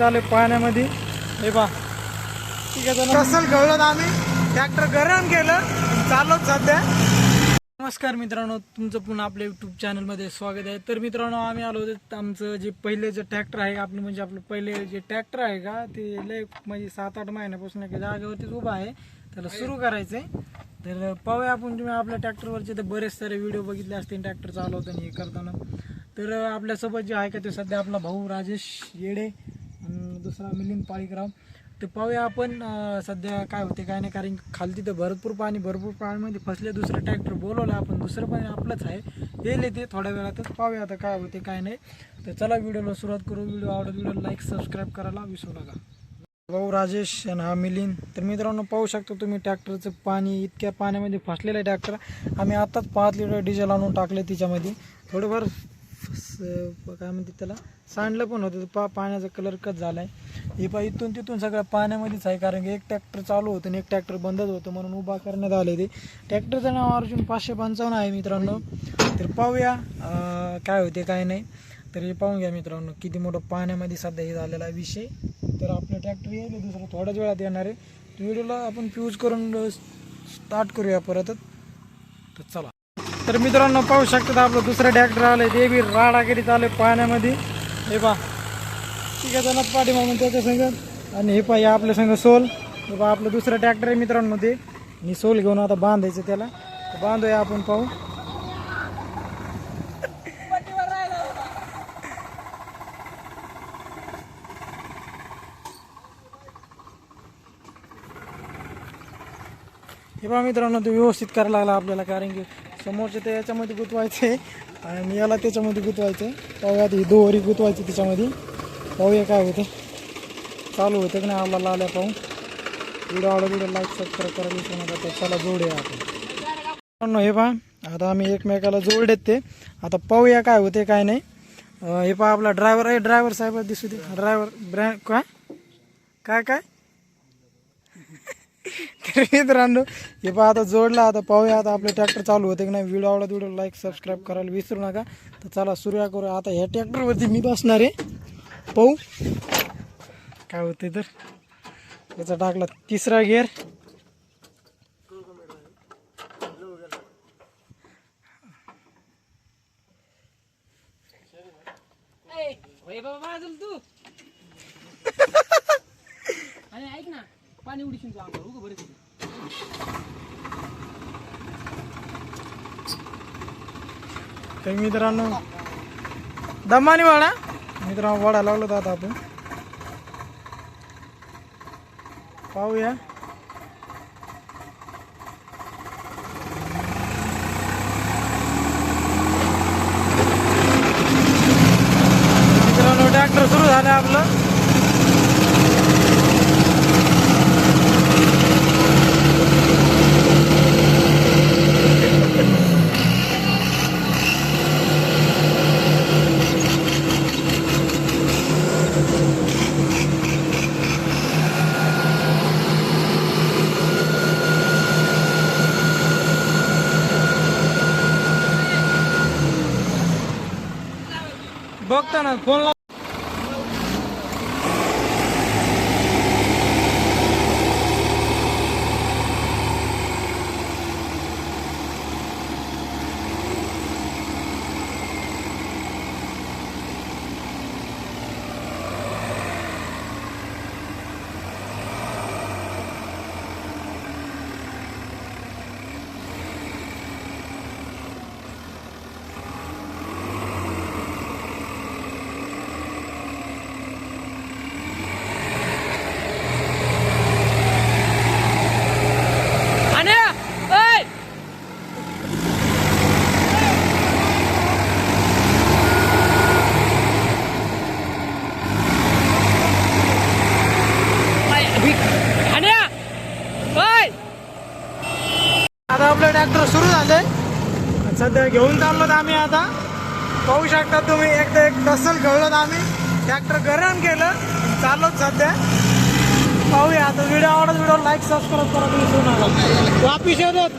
करीत आले पाण्यामध्ये. हे पा ठीक आहे कसल कळलं आम्ही. ट्रॅक्टर गरम केलं. चालत सध्या. नमस्कार मित्रांनो तुमचं पुन्हा आपल्या युट्यूब चॅनलमध्ये स्वागत आहे. तर मित्रांनो आम्ही आलो होतो आमचं जे पहिले जे ट्रॅक्टर आहे आपलं म्हणजे आपलं पहिले जे ट्रॅक्टर आहे का ते लय म्हणजे सात आठ महिन्यापासून एका जागेवरतीच उभं आहे. त्याला सुरू करायचं आहे तर पाहूया आपण तुम्ही आपल्या ट्रॅक्टरवरचे तर बरेच सारे व्हिडिओ बघितले असतील ट्रॅक्टर चालवताना हे करताना. तर आपल्यासोबत जे आहे का ते सध्या आपला भाऊ राजेश येडे. दुसरा मिलिंद पाळीग्राम ते पाहूया आपण सध्या काय होते काय नाही कारण की खाली तिथं भरपूर पाणी भरपूर पाण्यामध्ये फसले दुसरं ट्रॅक्टर बोलवलं आपण दुसरं पाणी आपलंच आहे. येईल ते थोड्या वेळातच पाहूया आता काय होते काय नाही. तर चला व्हिडिओला सुरुवात करू. व्हिडिओ आवडत व्हिडिओ लाईक सबस्क्राईब करायला विसरू नका. भाऊ राजेश आणि हा मिलिंद. तर मित्रांनो पाहू शकतो तुम्ही ट्रॅक्टरचं पाणी इतक्या पाण्यामध्ये फसलेलं आहे ट्रॅक्टर. आम्ही आत्ताच पाच लिटर डिझेल आणून टाकले तिच्यामध्ये. थोडंफार काय म्हणते त्याला? सांडलं पण होतं. पा पाण्याचा कलर कच झाला आहे हे पा इथून तिथून सगळं पाण्यामध्येच आहे. कारण की एक ट्रॅक्टर चालू होतं आणि एक ट्रॅक्टर बंदच होतं म्हणून उभा करण्यात आले ते. ट्रॅक्टरचं नाव अर्जुन पाचशे पंचावन्न आहे मित्रांनो. तर पाहूया काय होते काय नाही. तर हे पाहून घ्या मित्रांनो किती मोठं पाण्यामध्ये सध्या हे झालेला विषय. तर आपलं ट्रॅक्टर येईल दुसरं थोड्याच वेळात येणार आहे. व्हिडिओला आपण फ्यूज करून स्टार्ट करूया परत. तर चला. तर मित्रांनो पाहू शकतात आपलं दुसरं ट्रॅक्टर आलं ते बी राडागिरी करीत आले पाण्यामध्ये. हे पा ठीक आहे पाठी मागून त्याच्या संग. आणि हे पा हे आपल्या संग सोल. हे पा आपलं दुसरं ट्रॅक्टर आहे मित्रांनो ते. आणि सोल घेऊन आता बांधायचं त्याला. बांधूया आपण पाहू. हे पहा मित्रांनो ते व्यवस्थित करायला लागला आपल्याला कारण की समोरचे ते याच्यामध्ये गुतवायचे. आणि याला त्याच्यामध्ये गुतवायचे. पाहूया ही दोवरी गुतवायची त्याच्यामध्ये पाहूया काय होते. चालू होते की नाही आपल्याला आल्या पाहून. व्हिडिओ आवडला व्हिडिओ लाईक सबस्क्राईब करायला विसरू नका. चला जोडूया आपण. हे पहा. आता आम्ही एकमेकाला जोडलेत ते. आता पाहूया काय होते काय नाही. हे पहा आपला ड्रायव्हर आहे. ड्रायव्हर साहेब दिसू दे. ड्रायव्हर ब्रँड काय? काय काय? तर मित्रांनो हे पहा आता जोडला आता पाहूया आता आपले ट्रॅक्टर चालू होते की नाही. व्हिडिओ आवडत व्हिडिओ लाईक सबस्क्राईब करायला विसरू नका. तर चला सुरुया करू आता ह्या ट्रॅक्टरवरती मी बसणार आहे. पाहू. काय होते तर? याचा टाकला तिसरा गिअर तू. आणि ऐक ना. पाणी उडीशील तू अंगावर उगं बरं तर मित्रांनो दमानी वाडा मित्रांनो वाडा लागलो होता आता आपण. पाहूया मित्रांनो ट्रॅक्टर सुरू झालं आपलं बघता ना आता आपलं ट्रॅक्टर सुरू झालंय. सध्या घेऊन चाललो आम्ही आता. पाहू शकता तुम्ही एक तर एक टसल खेळलो आम्ही. ट्रॅक्टर गरम केलं चाललोच सध्या. पाहूया आता व्हिडिओ आवडत व्हिडिओ लाईक सबस्क्राईब करा तुम्ही वापिस येतात